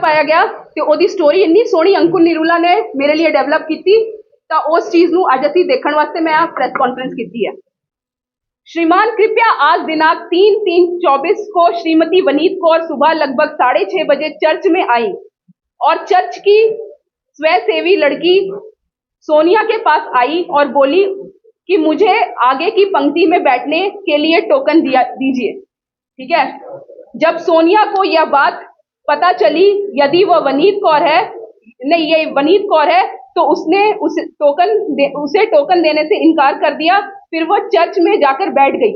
ਪਾਇਆ ਗਿਆ ਤੇ ਉਹਦੀ ਸਟੋਰੀ ਇੰਨੀ ਸੋਹਣੀ ਅੰਕੁਰ ਨਿਰੂਲਾ ਨੇ ਮੇਰੇ ਲਈ ਡਿਵੈਲਪ ਕੀਤੀ ਤਾਂ ਉਸ ਚੀਜ਼ ਨੂੰ ਅੱਜ ਅਸੀਂ ਦੇਖਣ ਵਾਸਤੇ ਮੈਂ ਆ ਪ੍ਰੈਸ ਕਾਨਫਰੰਸ ਕੀਤੀ ਹੈ श्रीमान कृपया आज दिनांक तीन तीन चौबीस को श्रीमती वनीत कौर सुबह लगभग साढ़े छह बजे चर्च में आई और चर्च की स्वयंसेवी लड़की सोनिया के पास आई और बोली कि मुझे आगे की पंक्ति में बैठने के लिए टोकन दिया दीजिए ठीक है जब सोनिया को यह बात पता चली यदि वह वनीत कौर है नहीं ये वनीत कौर है तो उसने उस टोकन दे, उसे टोकन देने से इनकार कर दिया फिर वो चर्च में जाकर बैठ गई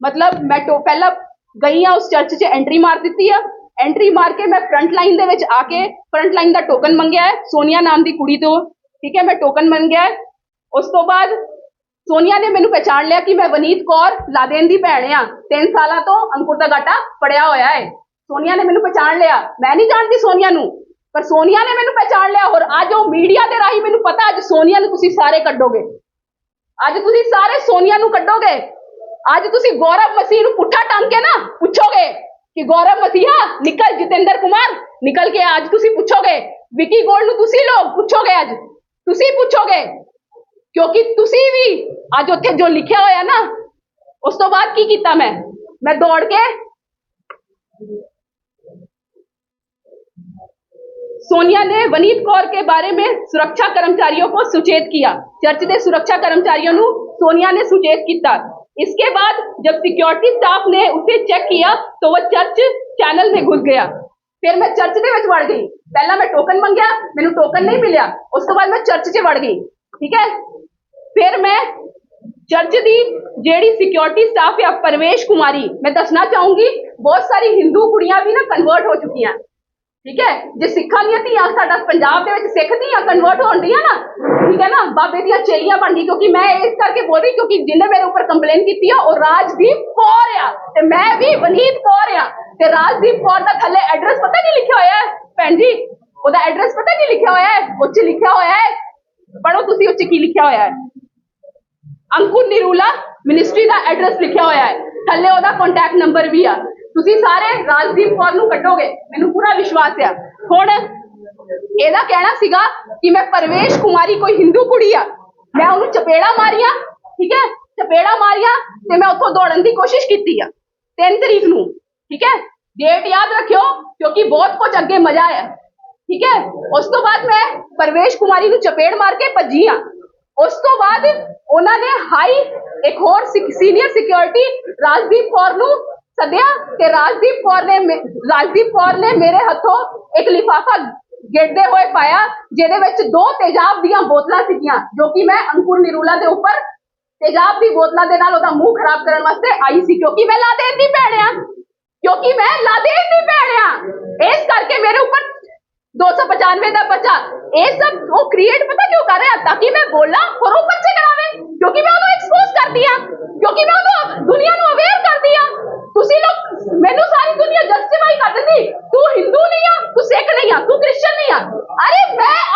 मतलब ਮੈਂ ਟੋ ਪਹਿਲਾਂ ਗਈ ਆ ਉਸ ਚਰਚ 'ਚ ਐਂਟਰੀ ਮਾਰ ਦਿੱਤੀ ਆ ਐਂਟਰੀ ਮਾਰ ਕੇ ਮੈਂ ਫਰੰਟ ਲਾਈਨ ਦੇ ਵਿੱਚ ਆ ਕੇ ਫਰੰਟ ਲਾਈਨ ਦਾ ਟੋਕਨ ਮੰਗਿਆ ਹੈ ਸੋਨੀਆ ਨਾਮ ਦੀ ਕੁੜੀ ਤੋਂ ਠੀਕ ਹੈ ਮੈਂ ਟੋਕਨ ਮੰਗਿਆ ਹੈ ਉਸ ਤੋਂ ਬਾਅਦ ਸੋਨੀਆ ਨੇ ਮੈਨੂੰ ਪਛਾਣ ਲਿਆ ਕਿ ਮੈਂ ਵਨੀਤ ਕੌਰ ਲਾਦੇਨ ਦੀ ਭੈਣ ਆ 3 ਸਾਲਾਂ ਤੋਂ ਅੰਕੁਰ ਦਾ ਗਾਟਾ ਪੜਿਆ ਹੋਇਆ ਹੈ ਸੋਨੀਆ ਨੇ ਮੈਨੂੰ ਪਛਾਣ ਲਿਆ ਮੈਂ ਨਹੀਂ ਜਾਣਦੀ ਸੋਨੀਆ ਨੂੰ ਪਰ ਸੋਨੀਆ ਨੇ ਮੈਨੂੰ ਪਛਾਣ ਲਿਆ ਔਰ ਅੱਜ ਉਹ ਮੀਡੀਆ ਦੇ ਰਾਹੀਂ ਮੈਨੂੰ ਪਤਾ ਅੱਜ ਸੋਨੀਆ ਨੂੰ ਤੁਸੀਂ ਸਾਰੇ ਕੱਢੋਗੇ ਅੱਜ ਤੁਸੀਂ ਸਾਰੇ ਸੋਨੀਆ ਨੂੰ ਕੱਢੋਗੇ ਅੱਜ ਤੁਸੀਂ ਗੌਰਵ ਮਸੀਹ ਨੂੰ ਪੁੱਠਾ ਟੰਗ ਕੇ ਨਾ ਪੁੱਛੋਗੇ ਕਿ ਗੌਰਵ ਮਸੀਹਾ ਨਿਕਲ ਜਤਿੰਦਰ ਕੁਮਾਰ ਨਿਕਲ ਕੇ ਅੱਜ ਤੁਸੀਂ ਪੁੱਛੋਗੇ ਵਿਕੀ ਗੋਲਡ ਨੂੰ ਤੁਸੀਂ ਲੋਕ ਪੁੱਛੋਗੇ ਅੱਜ ਤੁਸੀਂ ਪੁੱਛੋਗੇ ਕਿਉਂਕਿ ਤੁਸੀਂ ਵੀ ਅੱਜ ਉੱਥੇ ਜੋ ਲਿਖਿਆ ਹੋਇਆ ਨਾ ਉਸ ਤੋਂ ਬਾਅਦ ਕੀ ਕੀਤਾ ਮੈਂ ਮੈਂ ਦੌੜ सोनिया ने वनीत कौर के बारे में सुरक्षा कर्मचारियों को सुचेत किया चर्च के सुरक्षा कर्मचारियों ਨੂੰ सोनिया ने सुचेत किया इसके बाद जब सिक्योरिटी स्टाफ ने उसे चेक किया तो वो चर्च चैनल में घुस गया ਫਿਰ ਮੈਂ ਚਰਚ ਦੇ ਵਿੱਚ ਵੜ ਗਈ ਪਹਿਲਾਂ ਮੈਂ ਟੋਕਨ ਮੰਗਿਆ ਮੈਨੂੰ ਟੋਕਨ ਨਹੀਂ ਮਿਲਿਆ ਉਸ ਤੋਂ ਬਾਅਦ ਮੈਂ ਚਰਚ 'ਚ ਵੜ ਗਈ ਠੀਕ ਹੈ ਫਿਰ ਮੈਂ ਚਰਚ ਦੀ ਜਿਹੜੀ ਸਿਕਿਉਰਿਟੀ ਸਟਾਫ ਹੈ ਪਰਵੇਸ਼ ਕੁਮਾਰੀ ਮੈਂ ਦੱਸਣਾ ਚਾਹੂੰਗੀ ਬਹੁਤ ਸਾਰੀ ਹਿੰਦੂ ਕੁੜੀਆਂ ਵੀ ਨਾ ਕਨਵਰਟ ਹੋ ਚੁੱਕੀਆਂ ਠੀਕ ਹੈ? ਜੇ ਸਿੱਖਾਂ ਦੀਆਂ ਧੀਆਂ ਸਾਡਾ ਪੰਜਾਬ ਦੇ ਵਿੱਚ ਸਿੱਖ ਧੀਆਂ ਕਨਵਰਟ ਹੋਣ ਨਾ, ਠੀਕ ਹੈ ਨਾ, ਬਾਬੇ ਦੀਆਂ ਚੇਲੀਆਂ ਬਣ ਗਈ, ਕਿਉਂਕਿ ਮੈਂ ਇਸ ਕਰਕੇ ਬੋਲ ਰਹੀ, ਕਿਉਂਕਿ ਜਿਹਨੇ ਮੇਰੇ ਉੱਪਰ ਕੰਪਲੇਨ ਕੀਤੀ ਆ, ਉਹ ਰਾਜਦੀਪ ਕੌਰ ਆ, ਤੇ ਮੈਂ ਵੀ ਵਨੀਤ ਕੌਰ ਆ, ਤੇ ਰਾਜਦੀਪ ਕੌਰ ਦਾ ਥੱਲੇ ਐਡਰੈਸ ਪਤਾ ਕੀ ਲਿਖਿਆ ਹੋਇਆ ਹੈ? ਭੈਣ ਜੀ, ਉਹਦਾ ਐਡਰੈਸ ਪਤਾ ਕੀ ਲਿਖਿਆ ਹੋਇਆ ਹੈ? ਉੱਚ ਲਿਖਿਆ ਹੋਇਆ ਹੈ। ਪੜੋ ਤੁਸੀਂ ਉੱਚ ਕੀ ਲਿਖਿਆ ਹੋਇਆ ਹੈ? ਅੰਕੁਰ ਨਿਰੂਲਾ ਮਿਨਿਸਟਰੀ ਦਾ ਐਡਰੈਸ ਲਿਖਿਆ ਹੋਇਆ ਹੈ। ਥੱਲੇ ਉਹਦਾ ਕੰਟੈਕਟ ਨੰਬਰ ਵੀ ਆ। ਤੁਸੀਂ ਸਾਰੇ ਰਾਜਦੀਪ ਕੌਰ ਨੂੰ ਕੱਢੋਗੇ, ਮੈਨੂੰ ਪੂਰਾ ਵਿਸ਼ਵਾਸ ਆ। ਹੁਣ ਇਹਦਾ ਕਹਿਣਾ ਸੀਗਾ ਕਿ ਮੈਂ ਪਰਵੇਸ਼ ਕੁਮਾਰੀ ਕੋਈ ਹਿੰਦੂ ਕੁੜੀ ਆ। ਮੈਂ ਉਹਨੂੰ ਚਪੇੜਾ ਮਾਰੀਆਂ, ਠੀਕ ਹੈ? ਚਪੇੜਾ ਮਾਰੀਆਂ ਤੇ ਮੈਂ ਉੱਥੋਂ ਦੌੜਨ ਦੀ ਕੋਸ਼ਿਸ਼ ਕੀਤੀ ਆ 3 ਤਰੀਕ ਨੂੰ, ਠੀਕ ਹੈ? ਡੇਟ ਯਾਦ ਰੱਖਿਓ, ਕਿਉਂਕਿ ਬਹੁਤ ਕੁਝ ਅੱਗੇ ਮਜ਼ਾ ਹੈ ਠੀਕ ਹੈ? ਉਸ ਤੋਂ ਬਾਅਦ ਮੈਂ ਪਰਵੇਸ਼ ਕੁਮਾਰੀ ਨੂੰ ਚਪੇੜ ਮਾਰ ਕੇ ਭੱਜੀ ਆ। ਉਸ ਤੋਂ ਬਾਅਦ ਉਹਨਾਂ ਨੇ ਹਾਈ ਇੱਕ ਹੋਰ ਸੀਨੀਅਰ ਸਿਕਿਉਰਿਟੀ ਰਾਜਦੀਪ ਕੌਰ ਨੂੰ ਸੱਦਿਆ ਤੇ ਰਾਜਦੀਪ ਕੌਰ ਨੇ ਮੇ- ਰਾਜਦੀਪ ਕੌਰ ਨੇ ਮੇਰੇ ਹੱਥੋਂ ਇੱਕ ਲਿਫਾਫਾ ਗਿਰਦੇ ਹੋਏ ਪਾਇਆ ਜਿਹਦੇ ਵਿੱਚ ਦੋ ਤੇਜ਼ਾਬ ਦੀਆਂ ਬੋਤਲਾਂ ਸੀਗੀਆਂ ਜੋ ਕਿ ਮੈਂ ਅੰਕੁਰ ਨਿਰੂਲਾ ਦੇ ਉੱਪਰ ਤੇਜ਼ਾਬ ਦੀ ਬੋਤਲਾਂ ਦੇ ਨਾਲ ਉਹਦਾ ਮੂੰਹ ਖਰਾਬ ਕਰਨ ਵਾਸਤੇ ਆਈ ਸੀ ਕਿਉਂਕਿ ਮੈਂ ਲਾਦੇਨ ਦੀ ਭੈਣ ਆ ਕਿਉਂਕਿ ਮੈਂ ਲਾਦੇਨ ਦੀ ਭੈਣ ਆ ਇਸ ਕਰਕੇ ਮੇਰੇ ਉੱਪਰ 295 ਦਾ ਬੱਚਾ ਇਹ ਸਭ ਉਹ ਕ੍ਰੀਏਟ ਪਤਾ ਕਿਉਂ ਕਰ ਰਿਹਾ ਤਾਂ ਕਿ ਮੈਂ ਬੋਲਾਂ ਹੋਰ ਉਹ ਮੈਨੂੰ ਸਾਰੀ ਦੁਨੀਆ ਜਸਟੀਫਾਈ ਕਰ ਦਿੰਦੀ ਤੂੰ ਹਿੰਦੂ ਨਹੀਂ ਆ ਤੂੰ ਸਿੱਖ ਨਹੀਂ ਆ ਤੂੰ ਕ੍ਰਿਸਚੀਅਨ ਨਹੀਂ ਆ ਅਰੇ ਮੈਂ ਅਵੇਅਰ